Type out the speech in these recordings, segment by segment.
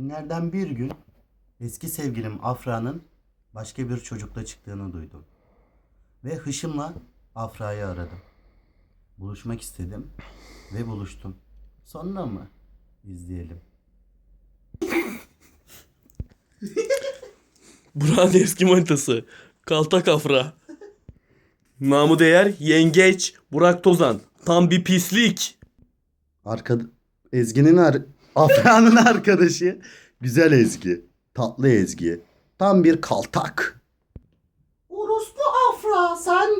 Günlerden bir gün eski sevgilim Afra'nın başka bir çocukla çıktığını duydum. Ve hışımla Afra'yı aradım. Buluşmak istedim ve buluştum. Sonra mı? İzleyelim. Burak'ın eski manitası. Kaltak Afra. Namı değer yengeç Burak Tozan. Tam bir pislik. Arka Ezgi'nin ar Afra'nın arkadaşı. Güzel Ezgi. Tatlı Ezgi. Tam bir kaltak. Orospu Afra sen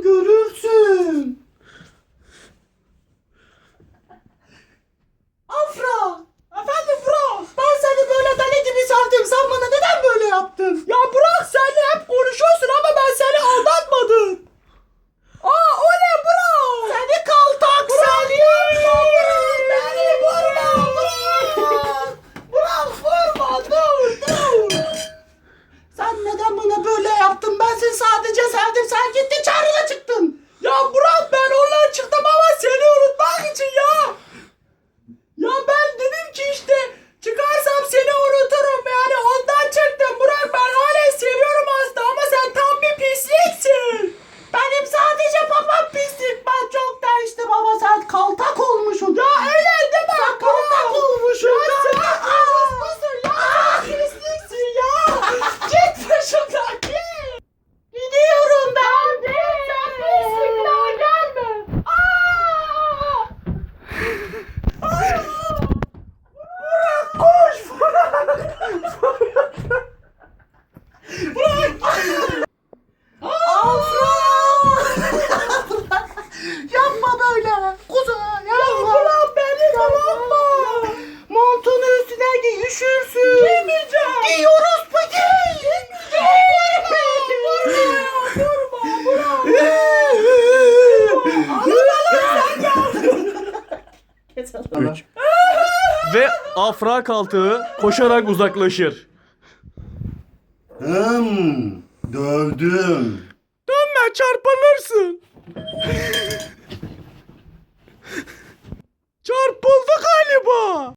3. Ve afra kaltığı koşarak uzaklaşır. Hım. Dövdüm. Dönme çarpılırsın.